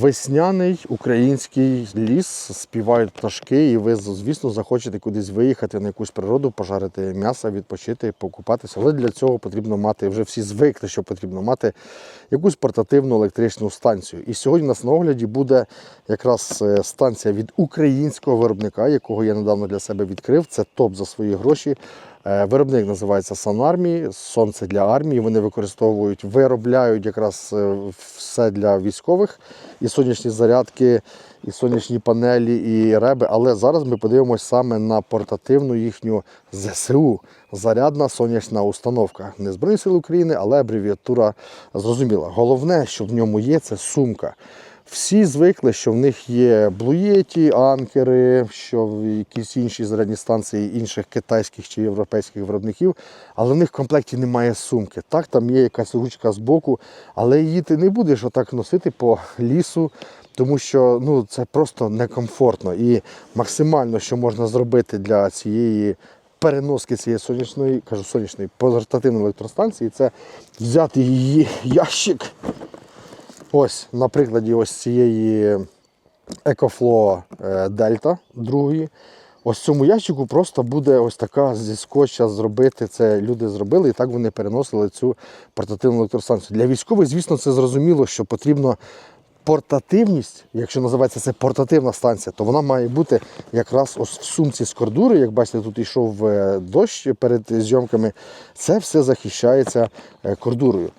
Весняний український ліс, співають пташки, і ви, звісно, захочете кудись виїхати на якусь природу, пожарити м'ясо, відпочити, покупатися. Але для цього потрібно мати, вже всі звикли, що потрібно мати якусь портативну електричну станцію. І сьогодні у нас на огляді буде якраз е, станція від українського виробника, якого я недавно для себе відкрив. Це топ за свої гроші. Е, Виробник називається Санармії, сонце для армії. Вони використовують, виробляють якраз е, все для військових, і сонячні зарядки, і сонячні панелі, і реби. Але зараз ми подивимось саме на портативну їхню ЗСУ. Зарядна сонячна установка. Не Збройні Сили України, але абревіатура зрозуміла. Головне, що в ньому є, це сумка. Всі звикли, що в них є блуєті, анкери, що в якісь інші зарядні станції інших китайських чи європейських виробників, але в них в комплекті немає сумки. Так, там є якась ручка з боку, але її ти не будеш отак носити по лісу, тому що ну, це просто некомфортно. І максимально, що можна зробити для цієї переноски цієї сонячної, кажу, сонячної портативної електростанції, це взяти її ящик. Ось, на прикладі ось цієї EcoFlow е, Delta другої. Ось цьому ящику просто буде ось така зі скотча зробити. Це люди зробили, і так вони переносили цю портативну електростанцію. Для військових, звісно, це зрозуміло, що потрібно портативність, якщо називається це портативна станція, то вона має бути якраз ось в сумці з кордури. Як бачите, тут йшов е, дощ перед зйомками. Це все захищається е, кордурою.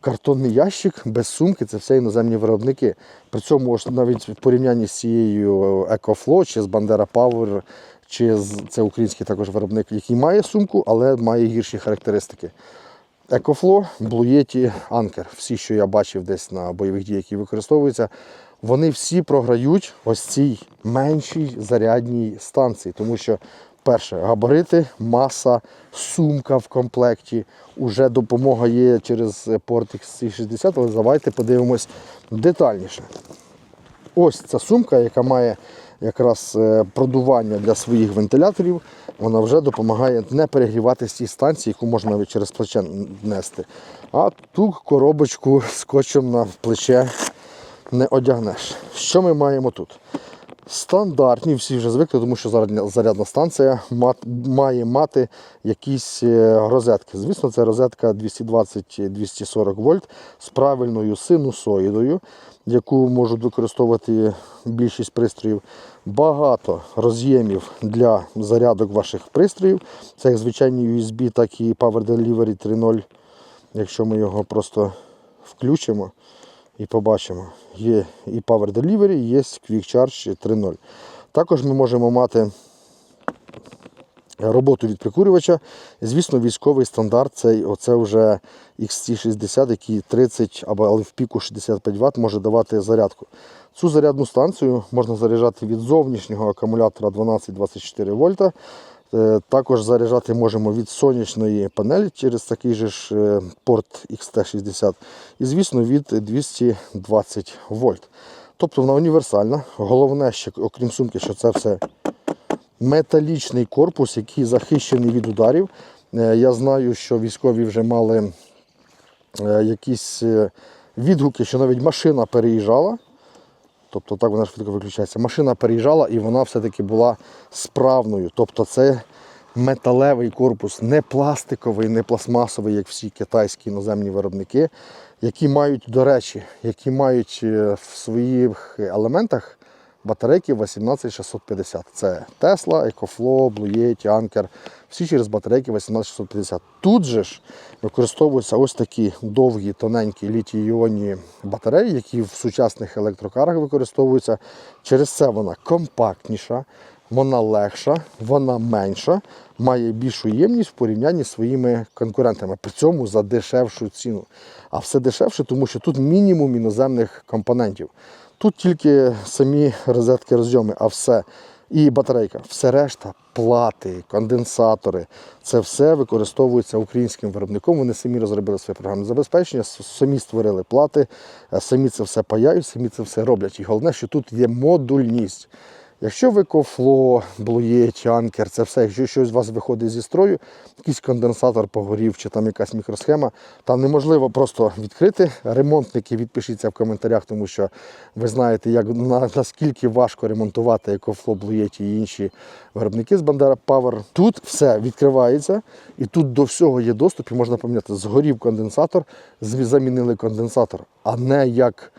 Картонний ящик без сумки це все іноземні виробники. При цьому навіть в порівнянні з цією EcoFlow чи з Bandera Power, чи з це український також виробник, який має сумку, але має гірші характеристики. Blue Yeti, Anker, всі, що я бачив десь на бойових діях, які використовуються, вони всі програють ось цій меншій зарядній станції, тому що Перше, габарити, маса, сумка в комплекті. Уже допомога є через порт XC60, але давайте подивимось детальніше. Ось ця сумка, яка має якраз е, продування для своїх вентиляторів, вона вже допомагає не перегрівати цій станції, яку можна навіть через плече нести. А ту коробочку скотчем на плече не одягнеш. Що ми маємо тут? Стандартні, всі вже звикли, тому що зарядна, станція має мати якісь е, розетки. Звісно, це розетка 220-240 вольт з правильною синусоїдою, яку можуть використовувати більшість пристроїв. Багато роз'ємів для зарядок ваших пристроїв. Це як звичайні USB, так і Power Delivery 3.0. Якщо ми його просто включимо і побачимо. Є і Power Delivery, є Quick Charge 3.0. Також ми можемо мати роботу від прикурювача. Звісно, військовий стандарт це оце вже XT60, який 30 або але в піку 65 Вт може давати зарядку. Цю зарядну станцію можна заряджати від зовнішнього акумулятора 12-24 вольта. Е, Також заряджати можемо від сонячної панелі через такий же ж е, порт XT60 і, звісно, від 220 вольт. Тобто вона універсальна. Головне, що, окрім сумки, що це все металічний корпус, який захищений від ударів. Е, Я знаю, що військові вже мали якісь відгуки, що навіть машина переїжджала. Тобто так вона швидко виключається. Машина переїжджала і вона все-таки була справною. Тобто це металевий корпус, не пластиковий, не пластмасовий, як всі китайські іноземні виробники, які мають, до речі, які мають е, в своїх елементах батарейки 18650. Це Tesla, EcoFlow, Blue Yeti, Anker. Всі через батарейки 18650. Тут же ж використовуються ось такі довгі, тоненькі літій-іонні батареї, які в сучасних електрокарах використовуються. Через це вона компактніша, вона легша, вона менша, має більшу ємність в порівнянні з своїми конкурентами, при цьому за дешевшу ціну. А все дешевше, тому що тут мінімум іноземних компонентів. Тут тільки самі розетки розйоми, а все. І батарейка, все решта, плати, конденсатори, це все використовується українським виробником. Вони самі розробили своє програмне забезпечення, самі створили плати, е, самі це все паяють, самі це все роблять. І головне, що тут є модульність. Якщо ви кофло, блуєч, анкер, це все, якщо щось у вас виходить зі строю, якийсь конденсатор погорів чи там якась мікросхема, там неможливо просто відкрити. Ремонтники відпишіться в коментарях, тому що ви знаєте, як, на, наскільки важко ремонтувати екофло, блуєті і інші виробники з Bandera Power. Тут все відкривається, і тут до всього є доступ, і можна поміняти, згорів конденсатор, замінили конденсатор, а не як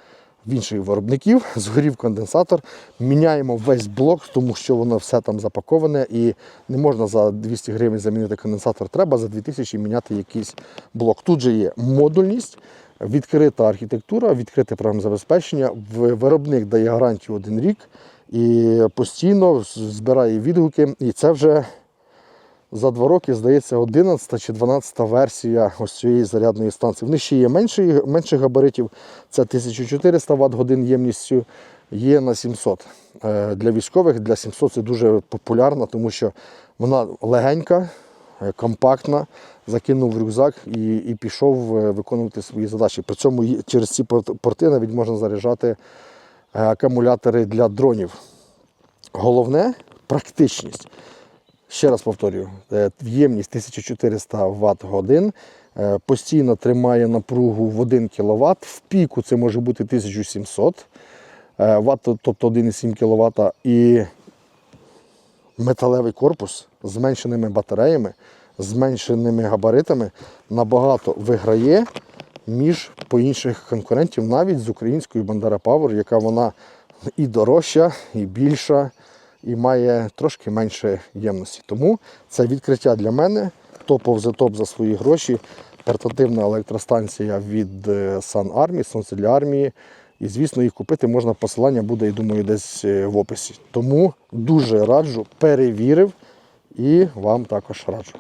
в інших виробників, згорів конденсатор, міняємо весь блок, тому що воно все там запаковане і не можна за 200 гривень замінити конденсатор, треба за 2000 міняти якийсь блок. Тут же є модульність, відкрита архітектура, відкрите програмне забезпечення. Виробник дає гарантію один рік і постійно збирає відгуки. І це вже за два роки, здається, 11 чи 12 версія ось цієї зарядної станції. В них ще є менші, менших габаритів, це 1400 Вт годин ємністю, є на 700. Е, Для військових для 700 це дуже популярно, тому що вона легенька, е, компактна, закинув в рюкзак і, і пішов е, виконувати свої задачі. При цьому через ці порти навіть можна заряджати акумулятори для дронів. Головне практичність. Ще раз повторюю, е, ємність 1400 Вт годин, е, постійно тримає напругу в 1 кВт, в піку це може бути 1700 е, Вт, тобто 1,7 кВт, і металевий корпус з зменшеними батареями, зменшеними габаритами набагато виграє між по інших конкурентів, навіть з українською Bandera Power, яка вона і дорожча, і більша, і має трошки менше ємності. Тому це відкриття для мене топов за топ за свої гроші. Портативна електростанція від е, Sun Army, сонце для армії. І, звісно, їх купити можна, посилання буде, я думаю, десь е, в описі. Тому дуже раджу, перевірив і вам також раджу.